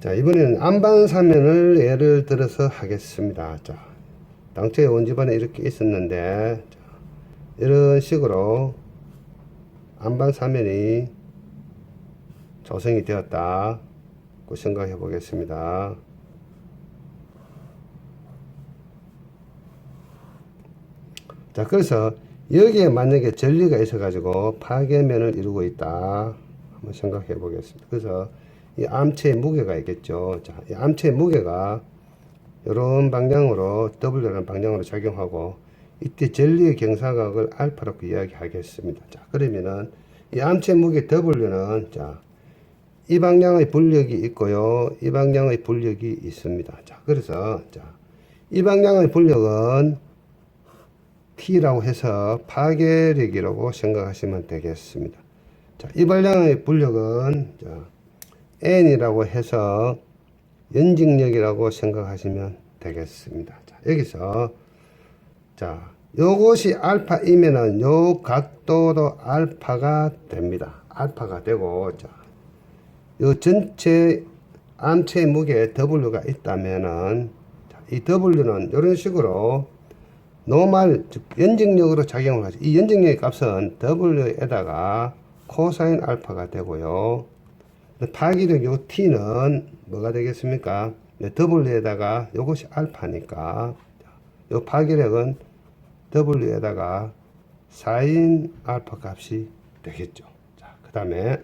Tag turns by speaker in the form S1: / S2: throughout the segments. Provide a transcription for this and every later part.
S1: 자, 이번에는 안반사면을 예를 들어서 하겠습니다. 자, 당초에 원지반에 이렇게 있었는데, 자, 이런 식으로 안반사면이 조성이 되었다고 생각해 보겠습니다. 자, 그래서 여기에 만약에 전리가 있어가지고 파괴면을 이루고 있다. 한번 생각해 보겠습니다. 그래서 이 암체의 무게가 있겠죠. 자, 이 암체의 무게가 이런 방향으로 W라는 방향으로 작용하고 이때 전리의 경사각을 알파라고 이야기하겠습니다. 자, 그러면은 이 암체 무게 W는 자, 이 방향의 불력이 있고요. 이 방향의 불력이 있습니다. 자, 그래서 자, 이 방향의 불력은 T라고 해서 파괴력이라고 생각하시면 되겠습니다. 자, 이 방향의 불력은 자, N이라고 해서 연직력이라고 생각하시면 되겠습니다. 자, 여기서 자, 요것이 알파이면은 요 각도도 알파가 됩니다. 알파가 되고 자, 요 전체 암체 무게 W가 있다면은 자, 이 W는 이런 식으로 노말 즉 연직력으로 작용을 하죠. 이 연직력의 값은 W에다가 코사인 알파가 되고요. 파기력 요 T는 뭐가 되겠습니까? 네, W에다가 요것이 알파니까 요 파기력은 W에다가 사인 알파 값이 되겠죠. 자, 그 다음에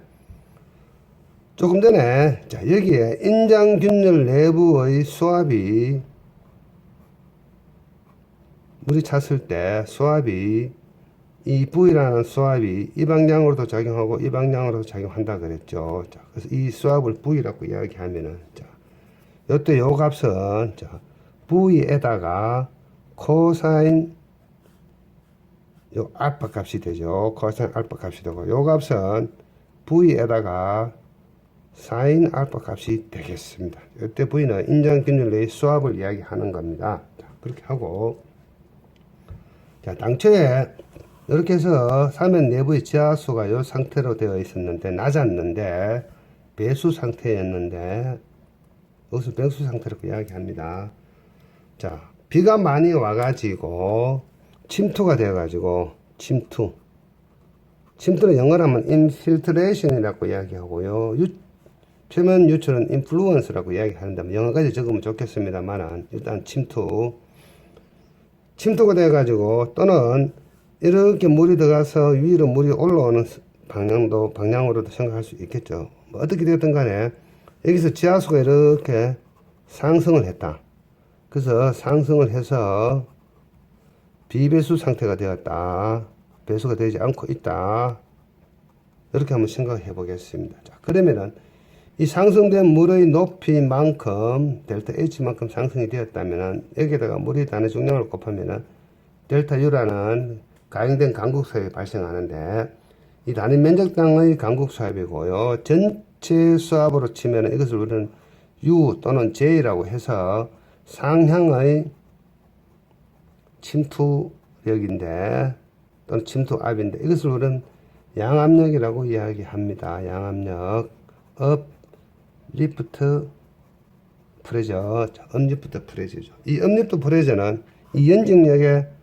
S1: 조금 전에 자 여기에 인장균열 내부의 수압이 물이 찼을 때 수압이 이 V라는 수압이 이 방향으로도 작용하고 이 방향으로도 작용한다 그랬죠. 자, 그래서 이 수압을 V라고 이야기하면은 자, 요때 요 값은 자, V에다가 코사인 요 알파 값이 되죠. 코사인 알파 값이 되고 요 값은 V에다가 사인 알파 값이 되겠습니다. 이때 V는 인장균열의 수압을 이야기하는 겁니다. 자, 그렇게 하고 자, 당초에 이렇게 해서 사면 내부의 지하수가 이 상태로 되어 있었는데 낮았는데 배수 상태였는데 여기서 배수 상태라고 이야기합니다. 자, 비가 많이 와가지고 침투가 되어가지고 침투. 침투는 영어로 하면 infiltration이라고 이야기하고요. 유, 표면 유출은 influence라고 이야기하는데 영어까지 적으면 좋겠습니다만 일단 침투. 침투가 돼가지고 또는 이렇게 물이 들어가서 위로 물이 올라오는 방향도 방향으로도 생각할 수 있겠죠. 뭐 어떻게 되었든 간에 여기서 지하수가 이렇게 상승을 했다. 그래서 상승을 해서 비배수 상태가 되었다. 배수가 되지 않고 있다. 이렇게 한번 생각해 보겠습니다. 자, 그러면은 이 상승된 물의 높이만큼 델타 H만큼 상승이 되었다면은 여기다가 물이 다는 중량을 곱하면은 델타 U라는 가용된 강국 수압이 발생하는데 이 단위 면적당의 강국 수압이고요. 전체 수압으로 치면은 이것을 우리는 U 또는 J라고 해서 상향의 침투력인데 또는 침투압인데 이것을 우리는 양압력이라고 이야기합니다. 양압력 업 리프트 프레저 업리프트 프레저죠. 이 업리프트 프레저는 이 연직력의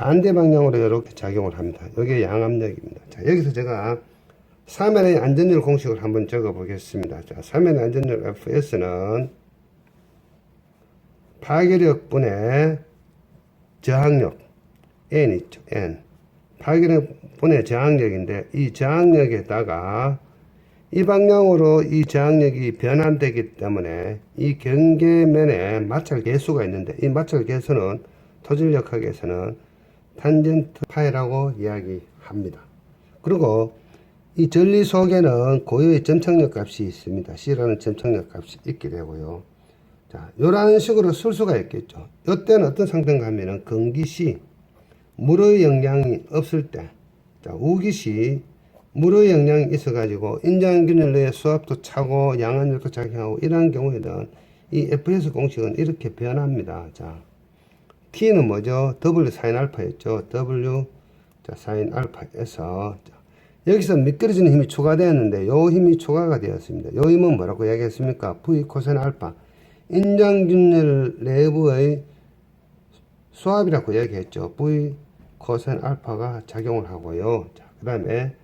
S1: 반대 방향으로 이렇게 작용을 합니다. 이게 양압력입니다. 자, 여기서 제가 사면의 안전율 공식을 한번 적어 보겠습니다. 자, 사면의 안전율 FS는 파괴력 분의 저항력 N 있죠. N. 파괴력 분의 저항력인데 이 저항력에다가 이 방향으로 이 저항력이 변환되기 때문에 이 경계면에 마찰 계수가 있는데 이 마찰 계수는 토질력학에서는 탄젠트 파이라고 이야기합니다. 그리고 이 전리 속에는 고유의 점착력 값이 있습니다. C라는 점착력 값이 있게 되고요. 자, 이런 식으로 쓸 수가 있겠죠. 이때는 어떤 상태인가 하면은 건기 시 물의 영향이 없을 때, 자, 우기 시 물의 영향이 있어가지고 인장균열 내에 수압도 차고 양압력도 작용하고 이러한 경우에는 이 FS 공식은 이렇게 변합니다. 자, T는 뭐죠? W 사인 알파였죠. W 자, 사인 알파에서 자, 여기서 미끄러지는 힘이 추가되었는데 요 힘이 추가가 되었습니다. 요 힘은 뭐라고 이야기했습니까? V 코사인 알파 인장균열 내부의 수압이라고 이야기했죠. V 코사인 알파가 작용을 하고요. 자, 그 다음에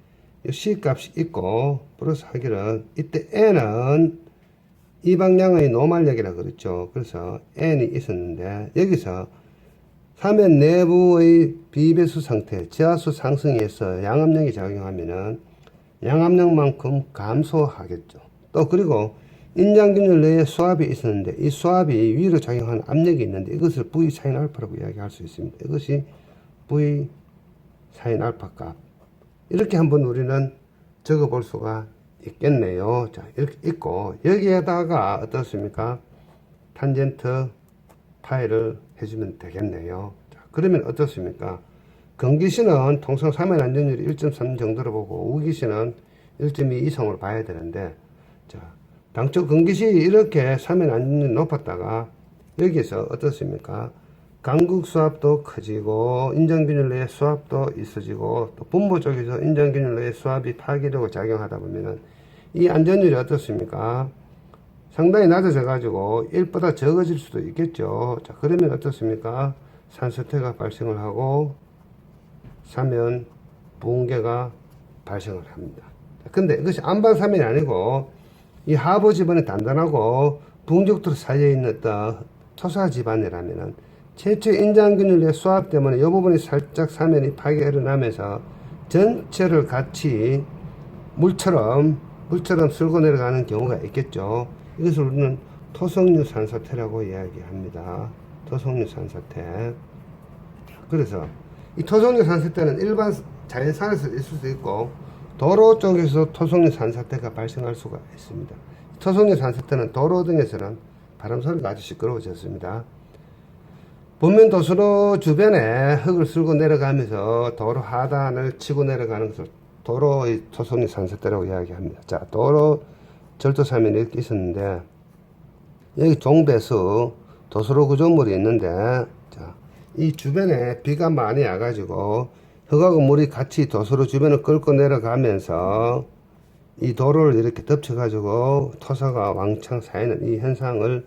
S1: 이 C 값이 있고 플러스 하기는 이때 N은 이 방향의 노말력이라 그랬죠. 그래서 N이 있었는데 여기서 사면 내부의 비배수 상태, 지하수 상승에서 양압력이 작용하면은 양압력만큼 감소하겠죠. 또 그리고 인장균열 내에 수압이 있었는데 이 수압이 위로 작용하는 압력이 있는데 이것을 V 사인 알파라고 이야기할 수 있습니다. 이것이 V 사인 알파 값. 이렇게 한번 우리는 적어 볼 수가 있겠네요. 자, 이렇게 있고 여기에다가 어떻습니까? 탄젠트 파일을 해주면 되겠네요. 자, 그러면 어떻습니까? 건기시는 통상 3면 안전율이 1.3 정도로 보고 우기시는 1.2 이상으로 봐야 되는데 자, 당초 건기시 이렇게 3면 안전율이 높았다가 여기서 어떻습니까? 강국 수압도 커지고 인정균열 내에 수압도 있어지고 또 분모 쪽에서 인정균열 내에 수압이 파괴되고 작용하다 보면은 이 안전율이 어떻습니까? 상당히 낮아져 가지고 1보다 적어질 수도 있겠죠. 자, 그러면 어떻습니까? 산소태가 발생을 하고 사면 붕괴가 발생을 합니다. 자, 근데 이것이 안반사면이 아니고 이 하부 지반이 단단하고 붕족들 사이에 있는 토사 지반이라면은 최초 인장균열의 수압 때문에 이 부분이 살짝 사면이 파괴가 일어나면서 전체를 같이 물처럼 물처럼 쓸고 내려가는 경우가 있겠죠. 이것을 우리는 토성류 산사태라고 이야기합니다. 토성류 산사태. 그래서 이 토성류 산사태는 일반 자연산에서 있을 수 있고 도로 쪽에서 토성류 산사태가 발생할 수가 있습니다. 토성류 산사태는 도로 등에서는 바람 소리가 아주 시끄러워졌습니다. 본면 도수로 주변에 흙을 쓸고 내려가면서 도로 하단을 치고 내려가는 것을 도로의 토성류 산사태라고 이야기합니다. 자, 도로 절도사면이 이렇게 있었는데 여기 종배수 도수로 구조물이 있는데 자, 이 주변에 비가 많이 와가지고 흙하고 물이 같이 도수로 주변을 끓고 내려가면서 이 도로를 이렇게 덮쳐가지고 토사가 왕창 쌓이는 이 현상을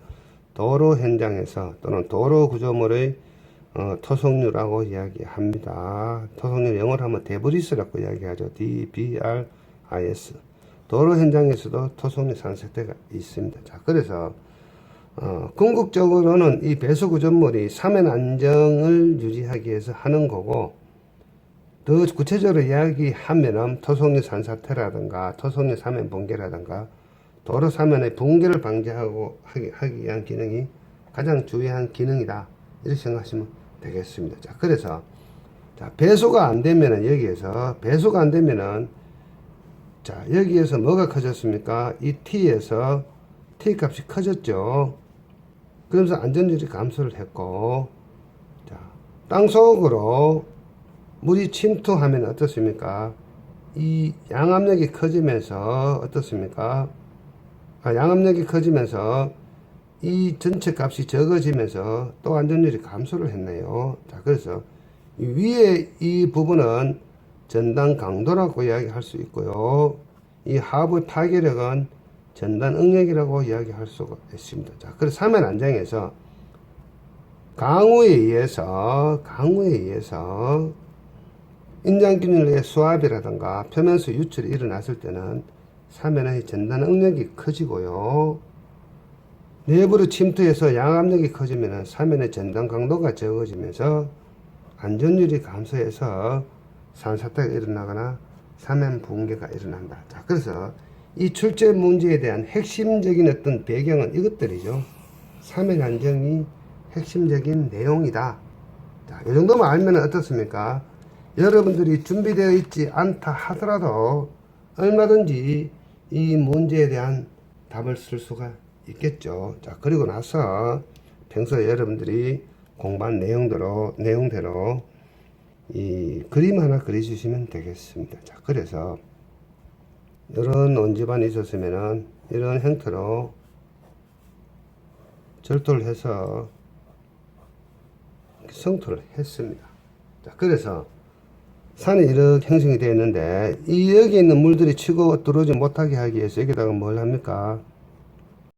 S1: 도로 현장에서 또는 도로 구조물의 어, 토속류라고 이야기합니다. 토속류 영어로 하면 데브리스라고 이야기하죠. D-B-R-I-S. 도로 현장에서도 토속류 산세대가 있습니다. 자, 그래서 어, 궁극적으로는 이 배수 구조물이 사면 안정을 유지하기 위해서 하는 거고 더 구체적으로 이야기하면은 토속류 산사태라든가 토속류 사면 붕괴라든가 도로 사면의 붕괴를 방지하고 하기, 하기 위한 기능이 가장 중요한 기능이다. 이렇게 생각하시면 되겠습니다. 자, 그래서 자, 배수가 안 되면은 여기에서 배수가 안 되면은 자, 여기에서 뭐가 커졌습니까? 이 T에서 T 값이 커졌죠. 그러면서 안전율이 감소를 했고 자, 땅 속으로 물이 침투하면 어떻습니까? 이 양압력이 커지면서 어떻습니까? 아, 양압력이 커지면서 이 전체 값이 적어지면서 또 안전율이 감소를 했네요. 자, 그래서 이 위에 이 부분은 전단 강도라고 이야기할 수 있고요. 이 하부 파괴력은 전단 응력이라고 이야기할 수가 있습니다. 자, 그래서 사면 안정에서 강우에 의해서 강우에 의해서 인장균열의 수압이라든가 표면수 유출이 일어났을 때는 사면의 전단 응력이 커지고요. 내부로 침투해서 양압력이 커지면 사면의 전단 강도가 적어지면서 안전율이 감소해서 산사태가 일어나거나 사면 붕괴가 일어난다. 자, 그래서 이 출제 문제에 대한 핵심적인 어떤 배경은 이것들이죠. 사면 안정이 핵심적인 내용이다. 자, 이 정도만 알면 어떻습니까? 여러분들이 준비되어 있지 않다 하더라도 얼마든지 이 문제에 대한 답을 쓸 수가 있겠죠. 자, 그리고 나서 평소에 여러분들이 공부한 내용대로, 내용대로 이 그림 하나 그려주시면 되겠습니다. 자, 그래서 이런 온지반이 있었으면은 이런 형태로 절도를 해서 성토를 했습니다. 자, 그래서 산이 이렇게 형성이 되어 있는데 이 여기 있는 물들이 치고 들어오지 못하게 하기 위해서 여기다가 뭘 합니까?